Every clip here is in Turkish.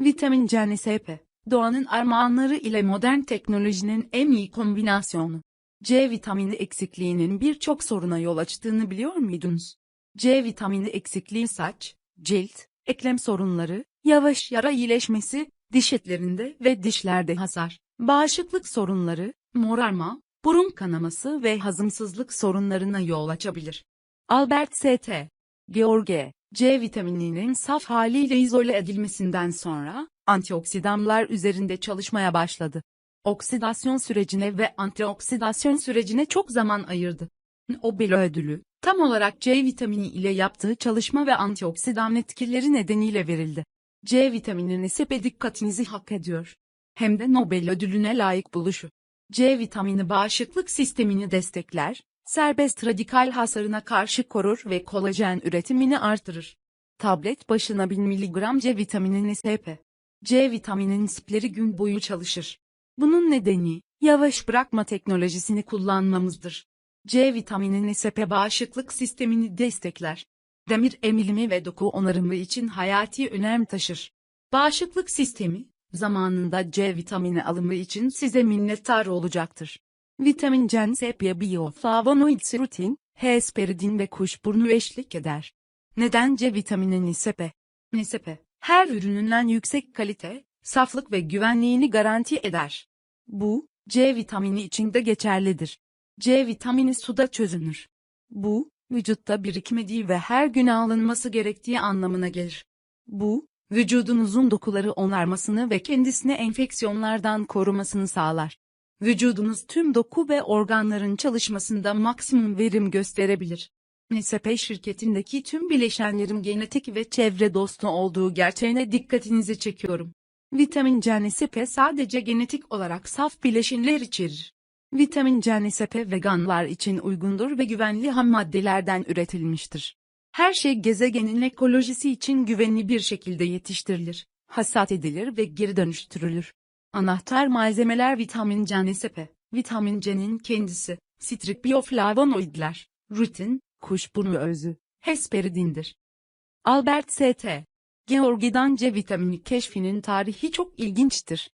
Vitamin C NSP, doğanın armağanları ile modern teknolojinin en iyi kombinasyonu. C vitamini eksikliğinin birçok soruna yol açtığını biliyor muydunuz? C vitamini eksikliği saç, cilt, eklem sorunları, yavaş yara iyileşmesi, diş etlerinde ve dişlerde hasar, bağışıklık sorunları, morarma, burun kanaması ve hazımsızlık sorunlarına yol açabilir. Albert St. George, C vitamininin saf haliyle izole edilmesinden sonra, antioksidanlar üzerinde çalışmaya başladı. Oksidasyon sürecine ve antioksidasyon sürecine çok zaman ayırdı. Nobel ödülü, tam olarak C vitamini ile yaptığı çalışma ve antioksidan etkileri nedeniyle verildi. C vitamininin sepe dikkatinizi hak ediyor. Hem de Nobel ödülüne layık buluşu. C vitamini bağışıklık sistemini destekler, serbest radikal hasarına karşı korur ve kolajen üretimini artırır. Tablet başına 1000 mg C vitamini SP. C vitaminin spleri gün boyu çalışır. Bunun nedeni, yavaş bırakma teknolojisini kullanmamızdır. C vitamini SP bağışıklık sistemini destekler. Demir emilimi ve doku onarımı için hayati önem taşır. Bağışıklık sistemi, zamanında C vitamini alımı için size minnettar olacaktır. Vitamin C sepya bioflavonoid rutin, hesperidin ve kuşburnu eşlik eder. Neden C vitamini nisepe? Nisepe, her ürününden yüksek kalite, saflık ve güvenliğini garanti eder. Bu, C vitamini için de geçerlidir. C vitamini suda çözünür. Bu, vücutta birikmediği ve her gün alınması gerektiği anlamına gelir. Bu, vücudunuzun dokuları onarmasını ve kendisini enfeksiyonlardan korumasını sağlar. Vücudunuz tüm doku ve organların çalışmasında maksimum verim gösterebilir. NSP şirketindeki tüm bileşenlerin genetik ve çevre dostu olduğu gerçeğine dikkatinizi çekiyorum. Vitamin C NSP sadece genetik olarak saf bileşenler içerir. Vitamin C NSP veganlar için uygundur ve güvenli ham maddelerden üretilmiştir. Her şey gezegenin ekolojisi için güvenli bir şekilde yetiştirilir, hasat edilir ve geri dönüştürülür. Anahtar malzemeler vitamin C NSP, vitamin C'nin kendisi, sitrik bioflavonoidler, rutin, kuşburnu özü, hesperidindir. Albert St. Georgi'dan C vitamini keşfinin tarihi çok ilginçtir.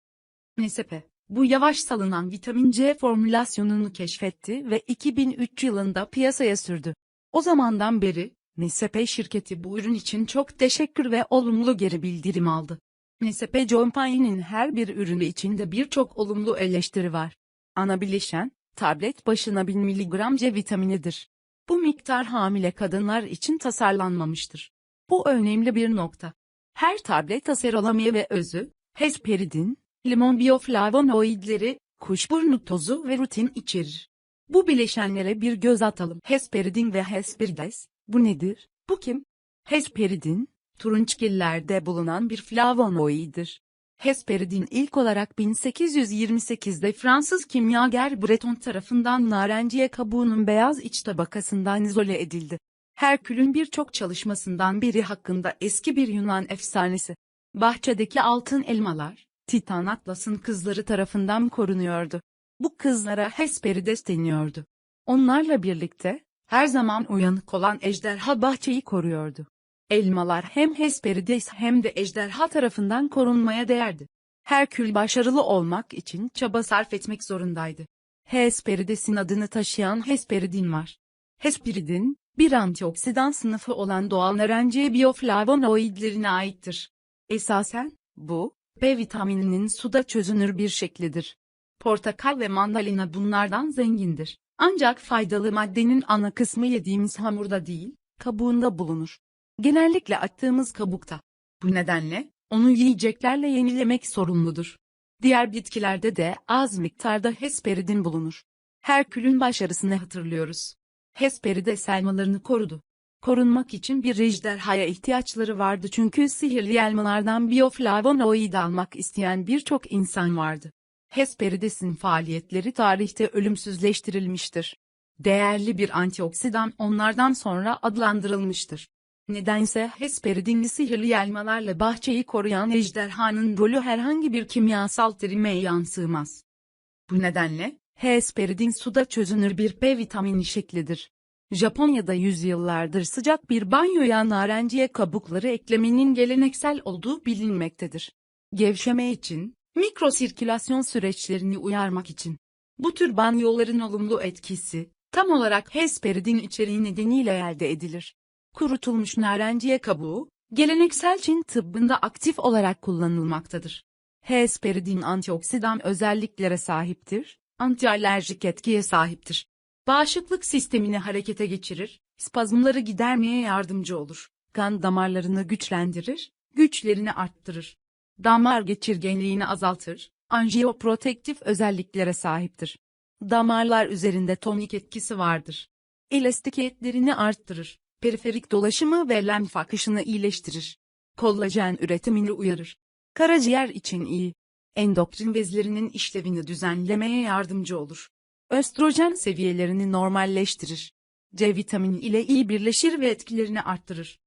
NSP, bu yavaş salınan vitamin C formülasyonunu keşfetti ve 2003 yılında piyasaya sürdü. O zamandan beri, NSP şirketi bu ürün için çok teşekkür ve olumlu geri bildirim aldı. NSP Company'nin her bir ürünü içinde birçok olumlu eleştiri var. Ana bileşen, tablet başına 1000 mg C vitaminidir. Bu miktar hamile kadınlar için tasarlanmamıştır. Bu önemli bir nokta. Her tablet aserolamiye ve özü, hesperidin, limon bioflavonoidleri, kuşburnu tozu ve rutin içerir. Bu bileşenlere bir göz atalım. Hesperidin ve hesperides, bu nedir? Bu kim? Hesperidin, turunçgillerde bulunan bir flavonoiddir. Hesperidin ilk olarak 1828'de Fransız kimyager Breton tarafından narenciye kabuğunun beyaz iç tabakasından izole edildi. Herkül'ün birçok çalışmasından biri hakkında eski bir Yunan efsanesi. Bahçedeki altın elmalar, Titan Atlas'ın kızları tarafından korunuyordu. Bu kızlara Hesperides deniyordu. Onlarla birlikte, her zaman uyanık olan ejderha bahçeyi koruyordu. Elmalar hem Hesperides hem de ejderha tarafından korunmaya değerdi. Herkül başarılı olmak için çaba sarf etmek zorundaydı. Hesperides'in adını taşıyan Hesperidin var. Hesperidin, bir antioksidan sınıfı olan doğal narenciye bioflavonoidlerine aittir. Esasen, bu, B vitamininin suda çözünür bir şeklidir. Portakal ve mandalina bunlardan zengindir. Ancak faydalı maddenin ana kısmı yediğimiz hamurda değil, kabuğunda bulunur. Genellikle attığımız kabukta. Bu nedenle, onu yiyeceklerle yenilemek sorumludur. Diğer bitkilerde de az miktarda hesperidin bulunur. Herkül'ün başarısını hatırlıyoruz. Hesperides elmalarını korudu. Korunmak için bir ejderhaya ihtiyaçları vardı çünkü sihirli elmalardan bioflavonoid almak isteyen birçok insan vardı. Hesperides'in faaliyetleri tarihte ölümsüzleştirilmiştir. Değerli bir antioksidan onlardan sonra adlandırılmıştır. Nedense Hesperidinli sihirli elmalarla bahçeyi koruyan ejderhanın rolü herhangi bir kimyasal terime yansımaz. Bu nedenle, Hesperidin suda çözünür bir B vitamini şeklidir. Japonya'da yüzyıllardır sıcak bir banyoya narenciye kabukları eklemenin geleneksel olduğu bilinmektedir. Gevşeme için, mikrosirkülasyon süreçlerini uyarmak için. Bu tür banyoların olumlu etkisi, tam olarak hesperidin içeriği nedeniyle elde edilir. Kurutulmuş narenciye kabuğu, geleneksel Çin tıbbında aktif olarak kullanılmaktadır. Hesperidin antioksidan özelliklere sahiptir, antialerjik etkiye sahiptir. Bağışıklık sistemini harekete geçirir, spazmları gidermeye yardımcı olur. Kan damarlarını güçlendirir, güçlerini arttırır. Damar geçirgenliğini azaltır, anjiyoprotektif özelliklere sahiptir. Damarlar üzerinde tonik etkisi vardır. Elastikiyetlerini arttırır, periferik dolaşımı ve lenf akışını iyileştirir. Kollajen üretimini uyarır. Karaciğer için iyi. Endokrin bezlerinin işlevini düzenlemeye yardımcı olur. Östrojen seviyelerini normalleştirir. C vitamini ile iyi birleşir ve etkilerini arttırır.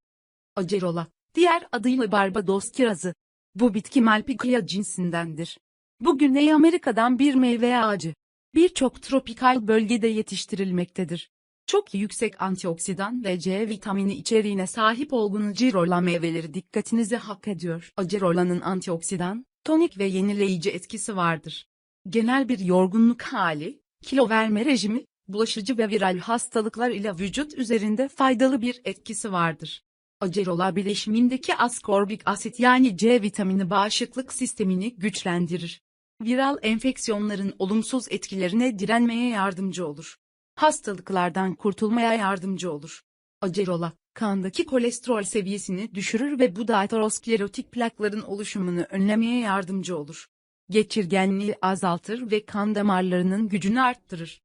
Acerola, diğer adıyla Barbados kirazı. Bu bitki Malpighiaceae cinsindendir. Bu Güney Amerika'dan bir meyve ağacı. Birçok tropikal bölgede yetiştirilmektedir. Çok yüksek antioksidan ve C vitamini içeriğine sahip olduğunu Acerola meyveleri dikkatinizi hak ediyor. Acerola'nın antioksidan, tonik ve yenileyici etkisi vardır. Genel bir yorgunluk hali, kilo verme rejimi, bulaşıcı ve viral hastalıklar ile vücut üzerinde faydalı bir etkisi vardır. Acerola bileşimindeki askorbik asit yani C vitamini bağışıklık sistemini güçlendirir. Viral enfeksiyonların olumsuz etkilerine direnmeye yardımcı olur. Hastalıklardan kurtulmaya yardımcı olur. Acerola, kandaki kolesterol seviyesini düşürür ve bu da aterosklerotik plakların oluşumunu önlemeye yardımcı olur. Geçirgenliği azaltır ve kan damarlarının gücünü arttırır.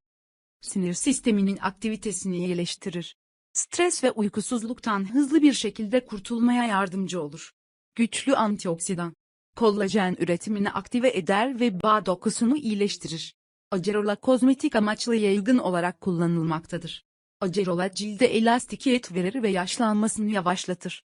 Sinir sisteminin aktivitesini iyileştirir. Stres ve uykusuzluktan hızlı bir şekilde kurtulmaya yardımcı olur. Güçlü antioksidan. Kollajen üretimini aktive eder ve bağ dokusunu iyileştirir. Acerola kozmetik amaçlı yaygın olarak kullanılmaktadır. Acerola cilde elastikiyet verir ve yaşlanmasını yavaşlatır.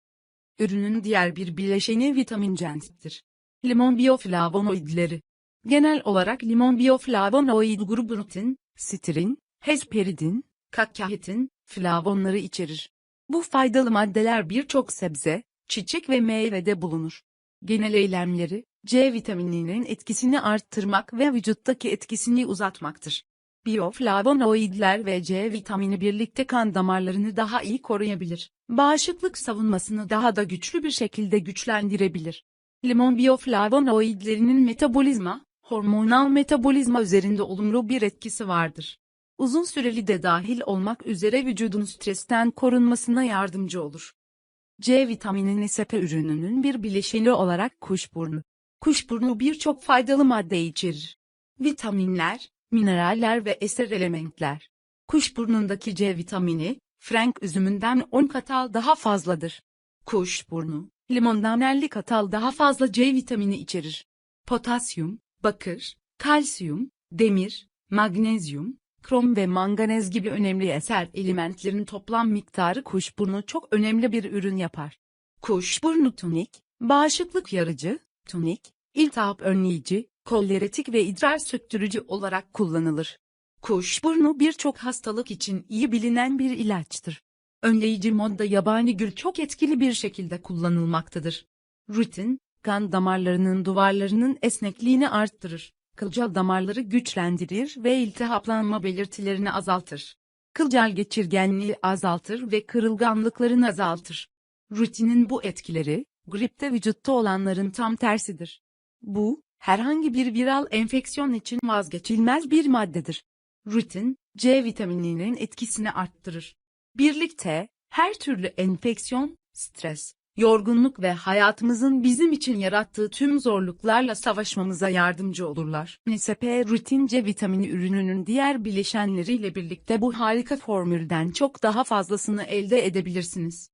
Ürünün diğer bir bileşeni vitamin censiptir. Limon bioflavonoidleri. Genel olarak limon bioflavonoid grubu rutin, sitrin, hesperidin, kakkahetin, flavonları içerir. Bu faydalı maddeler birçok sebze, çiçek ve meyvede bulunur. Genel eylemleri, C vitamininin etkisini arttırmak ve vücuttaki etkisini uzatmaktır. Bioflavonoidler ve C vitamini birlikte kan damarlarını daha iyi koruyabilir. Bağışıklık savunmasını daha da güçlü bir şekilde güçlendirebilir. Limon bioflavonoidlerinin metabolizma, hormonal metabolizma üzerinde olumlu bir etkisi vardır. Uzun süreli de dahil olmak üzere vücudun stresten korunmasına yardımcı olur. C vitamini sepe ürününün bir bileşeni olarak kuşburnu. Kuşburnu birçok faydalı madde içerir. Vitaminler, mineraller ve eser elementler. Kuşburnundaki C vitamini, frank üzümünden 10 katal daha fazladır. Kuşburnu, limondan 50 katal daha fazla C vitamini içerir. Potasyum, bakır, kalsiyum, demir, magnezyum, krom ve manganez gibi önemli eser elementlerin toplam miktarı kuşburnu çok önemli bir ürün yapar. Kuşburnu tonik, bağışıklık yarıcı, tonik, iltihap önleyici, koleretik ve idrar söktürücü olarak kullanılır. Kuşburnu birçok hastalık için iyi bilinen bir ilaçtır. Önleyici modda yabani gül çok etkili bir şekilde kullanılmaktadır. Rutin, kan damarlarının duvarlarının esnekliğini arttırır. Kılcal damarları güçlendirir ve iltihaplanma belirtilerini azaltır. Kılcal geçirgenliği azaltır ve kırılganlıkların azaltır. Rutinin bu etkileri, gripte vücutta olanların tam tersidir. Bu, herhangi bir viral enfeksiyon için vazgeçilmez bir maddedir. Rutin, C vitamininin etkisini arttırır. Birlikte, her türlü enfeksiyon, stres, yorgunluk ve hayatımızın bizim için yarattığı tüm zorluklarla savaşmamıza yardımcı olurlar. NSP rutin C vitamini ürününün diğer bileşenleriyle birlikte bu harika formülden çok daha fazlasını elde edebilirsiniz.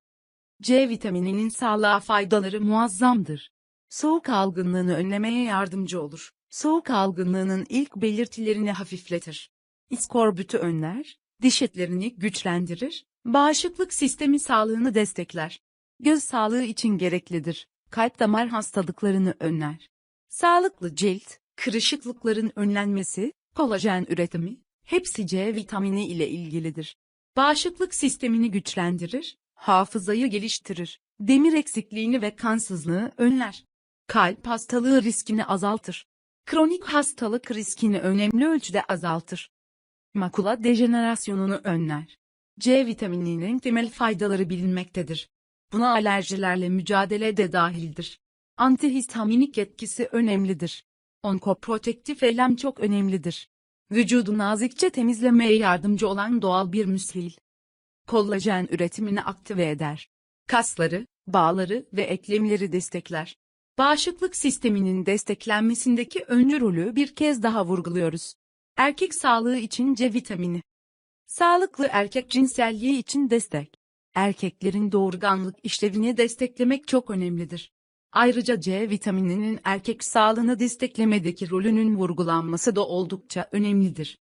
C vitamininin sağlığa faydaları muazzamdır. Soğuk algınlığını önlemeye yardımcı olur. Soğuk algınlığının ilk belirtilerini hafifletir. İskorbütü önler, diş etlerini güçlendirir, bağışıklık sistemi sağlığını destekler. Göz sağlığı için gereklidir. Kalp damar hastalıklarını önler. Sağlıklı cilt, kırışıklıkların önlenmesi, kolajen üretimi, hepsi C vitamini ile ilgilidir. Bağışıklık sistemini güçlendirir, hafızayı geliştirir, demir eksikliğini ve kansızlığı önler. Kalp hastalığı riskini azaltır. Kronik hastalık riskini önemli ölçüde azaltır. Makula dejenerasyonunu önler. C vitamininin temel faydaları bilinmektedir. Buna alerjilerle mücadele de dahildir. Antihistaminik etkisi önemlidir. Onkoprotektif eylem çok önemlidir. Vücudu nazikçe temizlemeye yardımcı olan doğal bir müsvil. Kollajen üretimini aktive eder. Kasları, bağları ve eklemleri destekler. Bağışıklık sisteminin desteklenmesindeki öncü rolü bir kez daha vurguluyoruz. Erkek sağlığı için C vitamini. Sağlıklı erkek cinselliği için destek. Erkeklerin doğurganlık işlevini desteklemek çok önemlidir. Ayrıca C vitamininin erkek sağlığını desteklemedeki rolünün vurgulanması da oldukça önemlidir.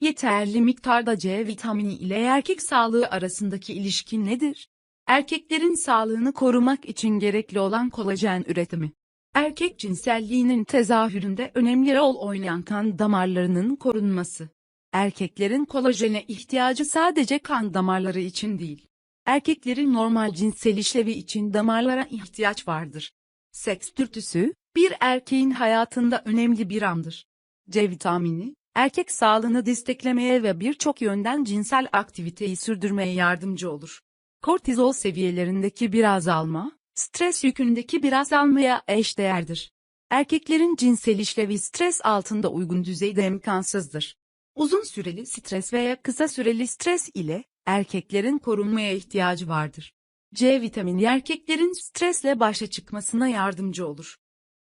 Yeterli miktarda C vitamini ile erkek sağlığı arasındaki ilişki nedir? Erkeklerin sağlığını korumak için gerekli olan kolajen üretimi. Erkek cinselliğinin tezahüründe önemli rol oynayan kan damarlarının korunması. Erkeklerin kolajene ihtiyacı sadece kan damarları için değil. Erkeklerin normal cinsel işlevi için damarlara ihtiyaç vardır. Seks dürtüsü, bir erkeğin hayatında önemli bir andır. C vitamini, erkek sağlığını desteklemeye ve birçok yönden cinsel aktiviteyi sürdürmeye yardımcı olur. Kortizol seviyelerindeki bir azalma, stres yükündeki bir azalmaya eşdeğerdir. Erkeklerin cinsel işlevi stres altında uygun düzeyde imkansızdır. Uzun süreli stres veya kısa süreli stres ile erkeklerin korunmaya ihtiyacı vardır. C vitamini erkeklerin stresle başa çıkmasına yardımcı olur.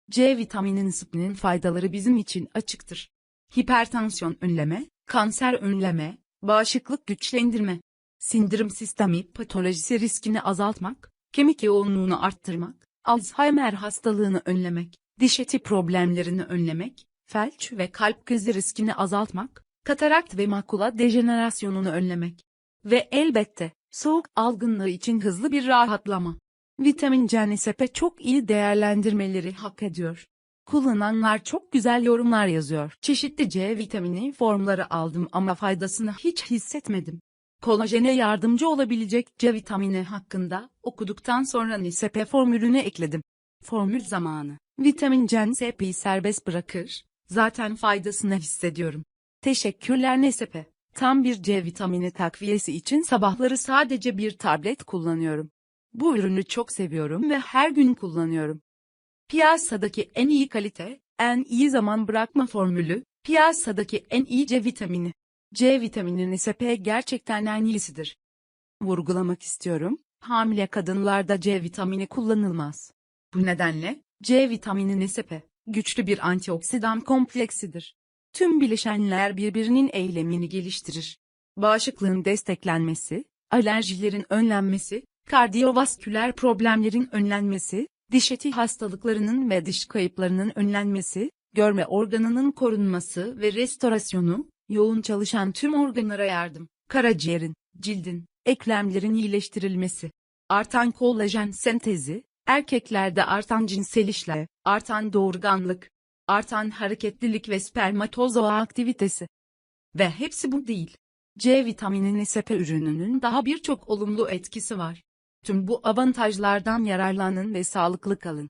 C vitaminin spinin faydaları bizim için açıktır. Hipertansiyon önleme, kanser önleme, bağışıklık güçlendirme, sindirim sistemi patolojisi riskini azaltmak, kemik yoğunluğunu arttırmak, Alzheimer hastalığını önlemek, diş eti problemlerini önlemek, felç ve kalp krizi riskini azaltmak, katarakt ve makula dejenerasyonunu önlemek ve elbette soğuk algınlığı için hızlı bir rahatlama. Vitamin C nisepe çok iyi değerlendirmeleri hak ediyor. Kullananlar çok güzel yorumlar yazıyor. Çeşitli C vitamini formları aldım ama faydasını hiç hissetmedim. Kolajene yardımcı olabilecek C vitamini hakkında okuduktan sonra nisepe formülünü ekledim. Formül zamanı. Vitamin C nisepeyi serbest bırakır. Zaten faydasını hissediyorum. Teşekkürler Nesepe. Tam bir C vitamini takviyesi için sabahları sadece bir tablet kullanıyorum. Bu ürünü çok seviyorum ve her gün kullanıyorum. Piyasadaki en iyi kalite, en iyi zaman bırakma formülü, piyasadaki en iyi C vitamini. C vitamini Nesepe gerçekten en iyisidir. Vurgulamak istiyorum, hamile kadınlarda C vitamini kullanılmaz. Bu nedenle, C vitamini Nesepe, güçlü bir antioksidan kompleksidir. Tüm bileşenler birbirinin eylemini geliştirir. Bağışıklığın desteklenmesi, alerjilerin önlenmesi, kardiyovasküler problemlerin önlenmesi, diş eti hastalıklarının ve diş kayıplarının önlenmesi, görme organının korunması ve restorasyonu, yoğun çalışan tüm organlara yardım, karaciğerin, cildin, eklemlerin iyileştirilmesi, artan kollajen sentezi, erkeklerde artan cinsel işlev, artan doğurganlık, artan hareketlilik ve spermatozoa aktivitesi. Ve hepsi bu değil. C vitamini nisepe ürününün daha birçok olumlu etkisi var. Tüm bu avantajlardan yararlanın ve sağlıklı kalın.